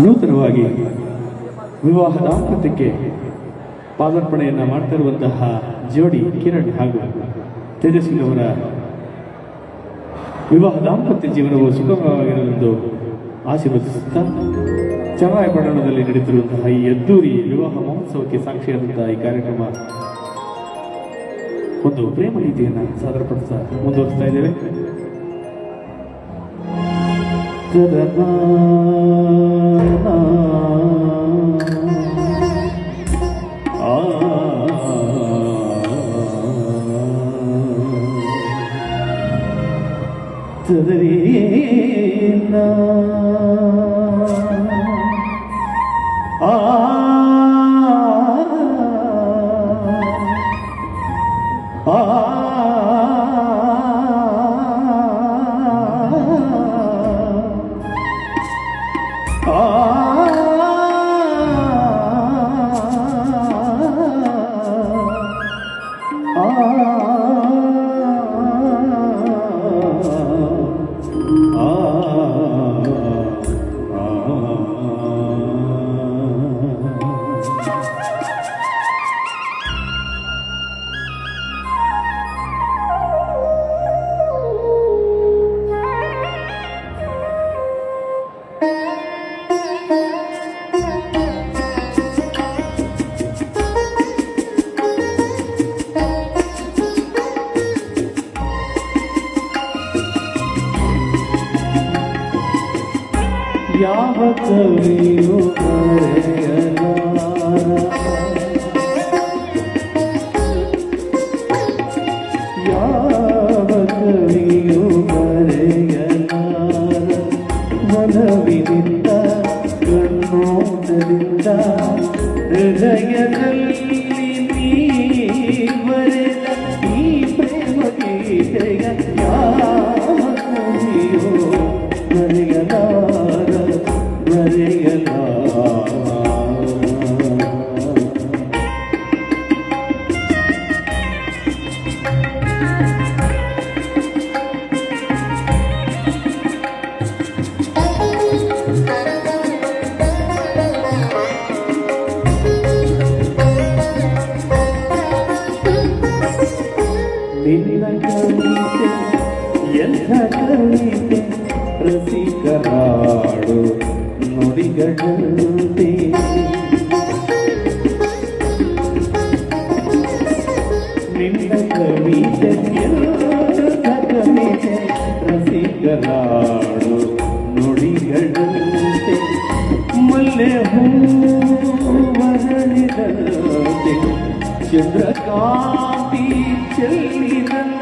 ನೂತನವಾಗಿ ವಿವಾಹ ದಾಂಪತ್ಯಕ್ಕೆ ಪಾದಾರ್ಪಣೆಯನ್ನು ಮಾಡ್ತಿರುವಂತಹ ಜೋಡಿ ಕಿರಣ್ ಹಾಗೂ ತೇಜಸ್ವಿನವರ ವಿವಾಹ ದಾಂಪತ್ಯ ಜೀವನವು ಸುಗಮವಾಗಿರಲೆಂದು ಆಶೀರ್ವದಿಸುತ್ತಾ ಚನ್ನರಾಯಪಟ್ಟಣದಲ್ಲಿ ನಡೆಯುತ್ತಿರುವಂತಹ ಈ ಅದ್ದೂರಿ ವಿವಾಹ ಮಹೋತ್ಸವಕ್ಕೆ ಸಾಕ್ಷಿಯಾದಂತಹ ಈ ಕಾರ್ಯಕ್ರಮ ಒಂದು ಪ್ರೇಮ ನೀತಿಯನ್ನು ಸಾದರಪಡಿಸ ಮುಂದುವರಿಸ್ತಾ ಇದ್ದೇವೆ. Jai Jai 这里 ಎಂಥ ಕವಿತೆ ರಸಿಕರಾಡು ನುಡಿಗಳಂತೆ ನಿನ್ನ ಕವಿತೆ ಎಂಥ ಕವಿತೆ ರಸಿಕರಾಡು ನುಡಿಗಳಂತೆ ಮಲ್ಲೆ ಹೂವರಳಿದಂತೆ ಚಂದ್ರಕಾಂತಿ ಚೆಲ್ಲಿದಂತೆ.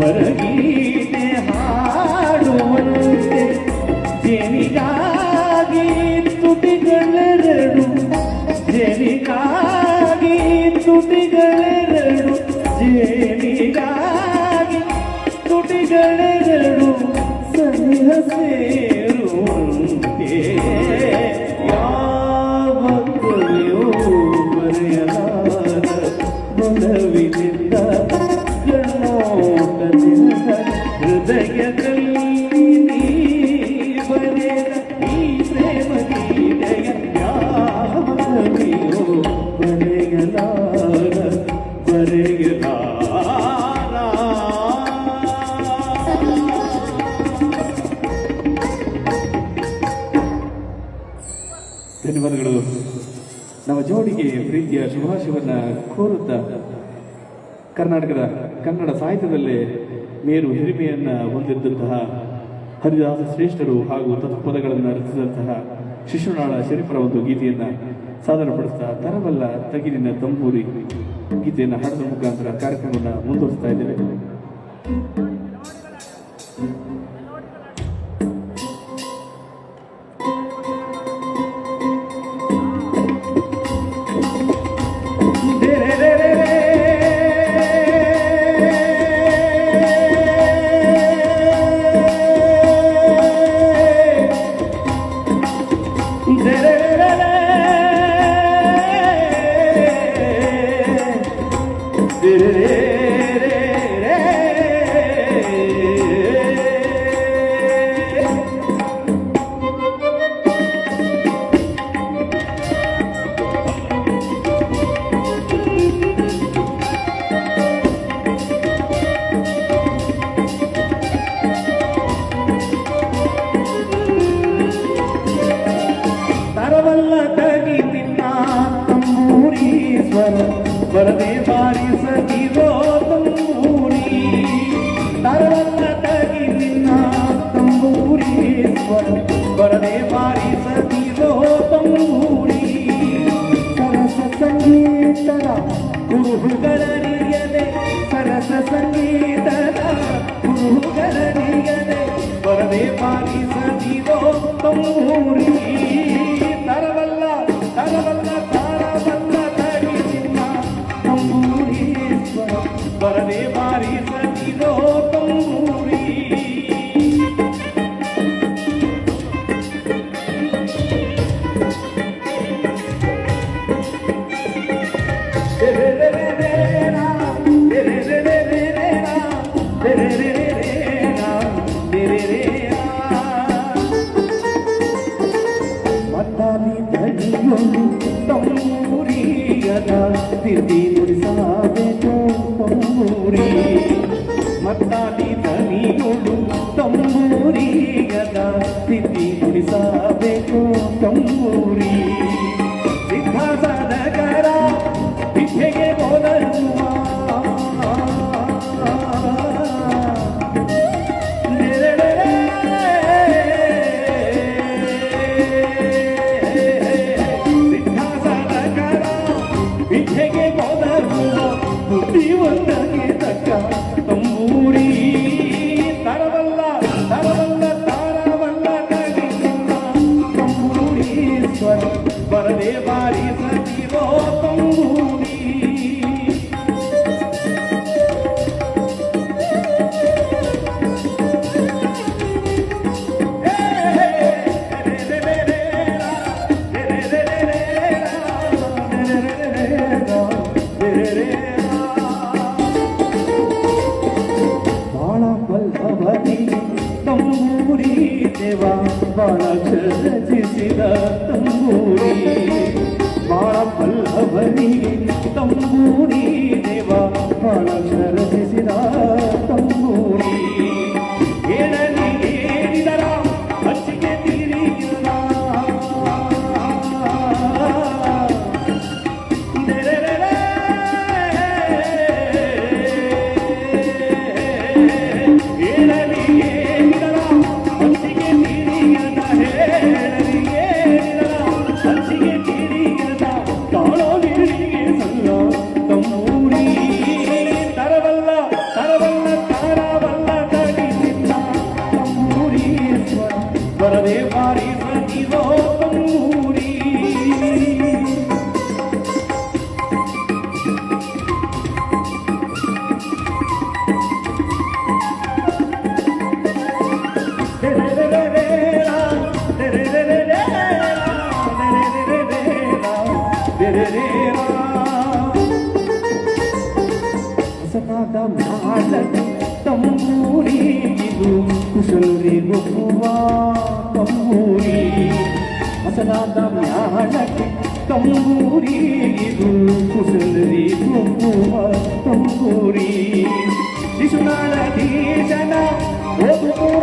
Amen. ಕರ್ನಾಟಕದ ಕನ್ನಡ ಸಾಹಿತ್ಯದಲ್ಲೇ ಮೇರು ಹಿರಿಮೆಯನ್ನು ಹೊಂದಿದ್ದಂತಹ ಹರಿದಾಸ ಶ್ರೇಷ್ಠರು ಹಾಗೂ ತತ್ಪದಗಳನ್ನು ರಚಿಸಿದಂತಹ ಶಿಶುನಾಳ ಶರೀಫರ ಒಂದು ಗೀತೆಯನ್ನು ಸಾಧನಪಡಿಸ್ತಾ ತರಬಲ್ಲ ತಗಿಲಿನ ತಂಬೂರಿ ಗೀತೆಯನ್ನು ಹಾಡಿದ ಮುಖಾಂತರ ಕಾರ್ಯಕ್ರಮವನ್ನು ಮುಂದುವರಿಸ್ತಾ ಇದ್ದೇವೆ. ಬರದೇವ ತಾಲಿ ತನಿಗಳು ತಂಬೂರಿಗದ ಸ್ಥಿತಿ ಕುಡಿಸಬೇಕು ತಂಬೂರಿ. ಸಿದ್ಧ ಸದಗರ ವಿದ್ಯೆಗೆ ಓದರುವ ವಿದ್ಯೆಗೆ ಓದರುವ ಬುದ್ಧಿವಂತಗೆ ತಕ್ಕ ಅವರಿಗೆ ತಂಬೂರಿ ತಮ್ಮೂರಿಗಿದು ಕುಶಲರಿ ಗೊಬ್ಬುವ ತಮ್ಮೂರಿ ಹಸನಾದ ಮ್ಯಾಳಕ್ಕೆ ತಮ್ಮೂರಿಗಿದು ಕುಶಲರಿ ಗೊಬ್ಬುವ ತಮ್ಮೂರಿ ಶಿಶುನಾಳ ದೇಶನ ಓದುವ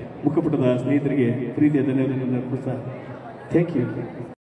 ಮುಖಪುಟದ ಸ್ನೇಹಿತರಿಗೆ ಪ್ರೀತಿಯ ಧನ್ಯವಾದಗಳನ್ನು ಅರ್ಪಿಸ್ತಾ ಥ್ಯಾಂಕ್ ಯು